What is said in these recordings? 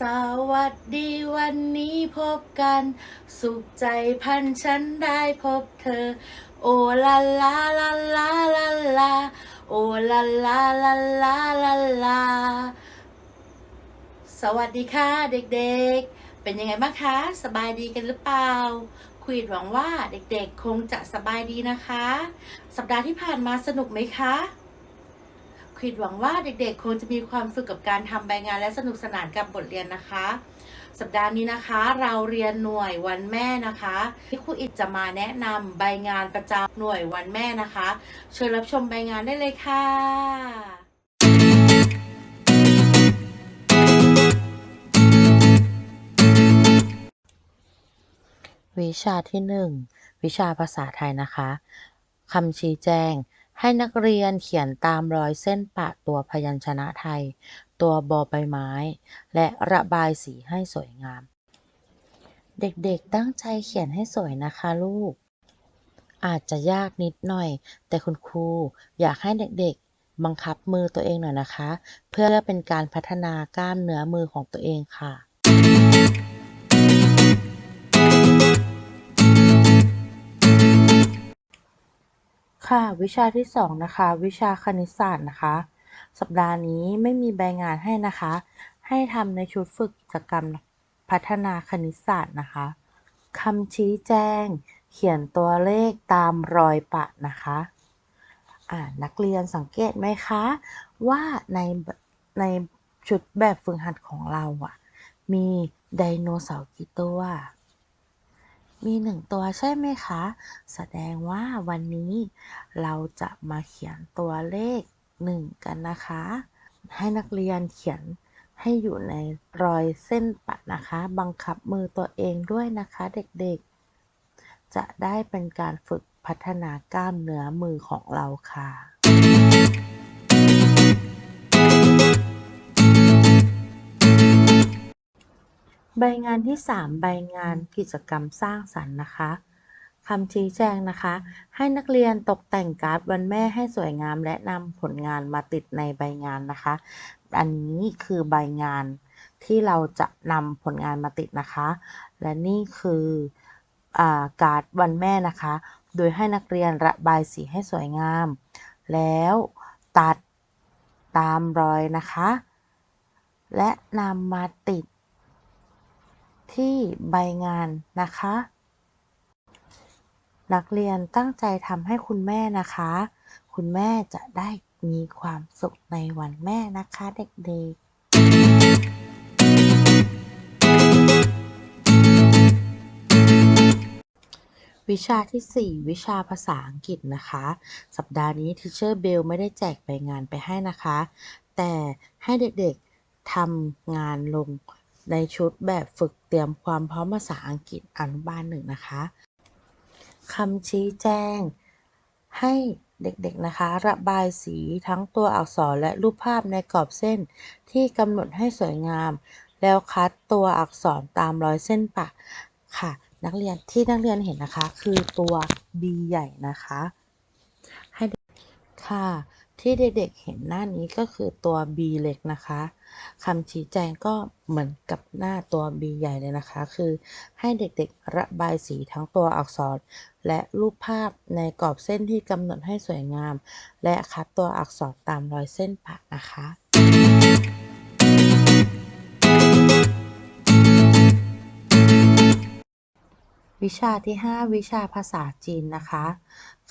สวัสดีวันนี้พบกัน สุขใจพันฉันได้พบเธอ โอลาลาลาลาลาลาโอลาลาลาลาลาลาสวัสดีค่ะเด็กๆ เป็นยังไงบ้างคะ สบายดีกันหรือเปล่าคุยหวังว่าเด็กๆ คงจะสบายดีนะคะ สัปดาห์ที่ผ่านมาสนุกไหมคะ คิดหวังว่าเด็กๆ คงจะมีความสุขกับการทำใบงานและสนุกสนานกับบทเรียนนะคะ สัปดาห์นี้นะคะ เราเรียนหน่วยวันแม่นะคะที่ครูอิดจะมาแนะนำใบงานประจำหน่วยวันแม่นะคะ เชิญรับชมใบงานได้เลยค่ะวิชาที่หนึ่งวิชาภาษาไทยนะคะคำชี้แจง ให้นักเรียนเขียนตามรอยเส้นปะตัวพยัญชนะไทย ตัวบอใบไม้ และระบายสีให้สวยงาม เด็กๆตั้งใจเขียนให้สวยนะคะลูก อาจจะยากนิดหน่อย แต่คุณครูอยากให้เด็กๆ บังคับมือตัวเองหน่อยนะคะ เพื่อเป็นการพัฒนากล้ามเนื้อมือของตัวเองค่ะ ค่ะ วิชาที่สองนะคะ วิชาคณิตศาสตร์นะคะ สัปดาห์นี้ไม่มีใบงานให้นะคะ ให้ทำในชุดฝึกกิจกรรมพัฒนาคณิตศาสตร์นะคะคำชี้แจง เขียนตัวเลขตามรอยปะนะคะอ่านักเรียนสังเกตไหมคะ ว่าในในชุดแบบฝึกหัดของเราอะมีไดโนเสาร์กี่ตัว มีหนึ่งตัวใช่ไหมคะ แสดงว่าวันนี้เราจะมาเขียนตัวเลขหนึ่งกันนะคะ ให้นักเรียนเขียนให้อยู่ในรอยเส้นปะนะคะ บังคับมือตัวเองด้วยนะคะเด็กๆ จะได้เป็นการฝึกพัฒนากล้ามเนื้อมือของเราค่ะ ใบงานที่ 3 ใบงานกิจกรรมสร้างสรรค์นะคะคำชี้แจงนะคะ ให้นักเรียนตกแต่งการ์ดวันแม่ให้สวยงาม และนำผลงานมาติดในใบงานนะคะ อันนี้คือใบงานที่เราจะนำผลงานมาติดนะคะ และนี่คืออการ์ดวันแม่นะคะ โดยให้นักเรียนระบายสีให้สวยงาม แล้วตัดตามรอยนะคะ และนำมาติด ที่ใบงานนะคะ นักเรียนตั้งใจทำให้คุณแม่นะคะ คุณแม่จะได้มีความสุขในวันแม่นะคะเด็กๆวิชาที่ 4 วิชาภาษาอังกฤษนะคะ สัปดาห์นี้ทิเชอร์เบลไม่ได้แจกใบงานไปให้นะคะ แต่ให้เด็กๆทำงานลง ในชุดแบบฝึกเตรียมความพร้อมภาษาอังกฤษอนุบาลหนึ่งนะคะคำชี้แจง ให้เด็กๆนะคะ ระบายสีทั้งตัวอักษรและรูปภาพในกรอบเส้นที่กำหนดให้สวยงาม แล้วคัดตัวอักษรตามรอยเส้นปะค่ะ นักเรียนที่นักเรียนเห็นนะคะ คือตัว B ใหญ่นะคะ ให้ค่ะ ที่เด็กๆเห็นหน้านี้ก็คือตัว B เล็กนะคะคำชี้แจงก็เหมือนกับหน้าตัว B ใหญ่เลยนะคะ คือให้เด็กๆระบายสีทั้งตัวอักษร และรูปภาพในกรอบเส้นที่กำหนดให้สวยงาม และคัดตัวอักษรตามรอยเส้นปะนะคะวิชาที่ 5 วิชาภาษาจีนนะคะ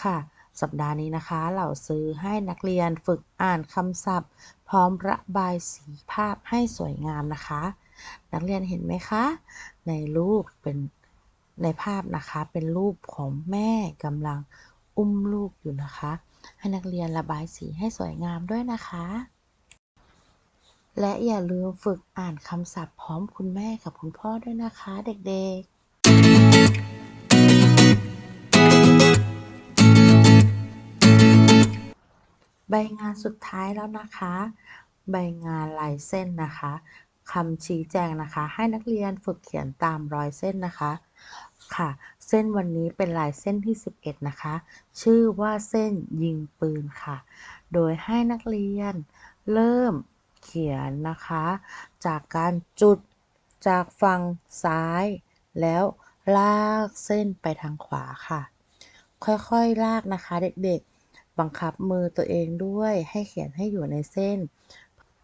ค่ะ สัปดาห์นี้นะคะเราซื้อให้นักเรียนฝึกอ่านคำศัพท์ พร้อมระบายสีภาพให้สวยงามนะคะ นักเรียนเห็นไหมคะ ในรูปเป็นในภาพนะคะเป็นรูปของแม่กำลังอุ้มลูกอยู่นะคะ ให้นักเรียนระบายสีให้สวยงามด้วยนะคะ และอย่าลืมฝึกอ่านคำศัพท์พร้อมคุณแม่กับคุณพ่อด้วยนะคะ เด็กๆ ใบงานสุดท้ายแล้วนะคะ ใบงานลายเส้นนะคะคำชี้แจงนะคะ ให้นักเรียนฝึกเขียนตามรอยเส้นนะคะค่ะ เส้นวันนี้เป็นลายเส้นที่ 11 นะคะ ชื่อว่าเส้นยิงปืนค่ะ โดยให้นักเรียนเริ่มเขียนนะคะ จากการจุดจากฝั่งซ้าย แล้วลากเส้นไปทางขวาค่ะ ค่อยๆลากนะคะเด็กๆ บังคับมือตัวเองด้วยให้เขียนให้อยู่ในเส้น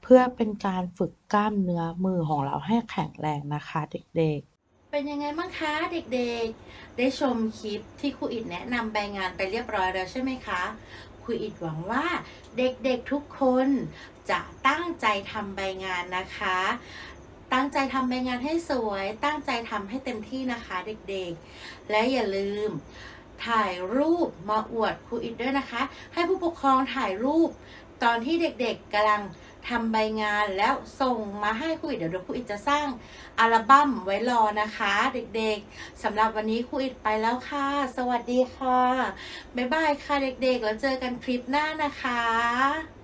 เพื่อเป็นการฝึกกล้ามเนื้อมือของเราให้แข็งแรงนะคะเด็กๆ เป็นยังไงบ้างคะเด็กๆ ได้ชมคลิปที่ครูอิดแนะนำใบงานไปเรียบร้อยแล้วใช่ไหมคะครูอิดหวังว่าเด็กๆทุกคนจะตั้งใจทำใบงานนะคะ ตั้งใจทำใบงานให้สวย ตั้งใจทำให้เต็มที่นะคะเด็กๆ และอย่าลืม ถ่ายรูปมาอวดครูอิดด้วยนะคะ ให้ผู้ปกครองถ่ายรูป ตอนที่เด็กๆกำลังทำใบงานแล้วส่งมาให้ครูอิดเดี๋ยวครูอิดจะสร้างอัลบั้มไว้รอนะคะ เด็กๆสำหรับวันนี้ครูอิดไปแล้วค่ะ สวัสดีค่ะ บ๊ายบายค่ะเด็กๆ แล้วเจอกันคลิปหน้านะคะ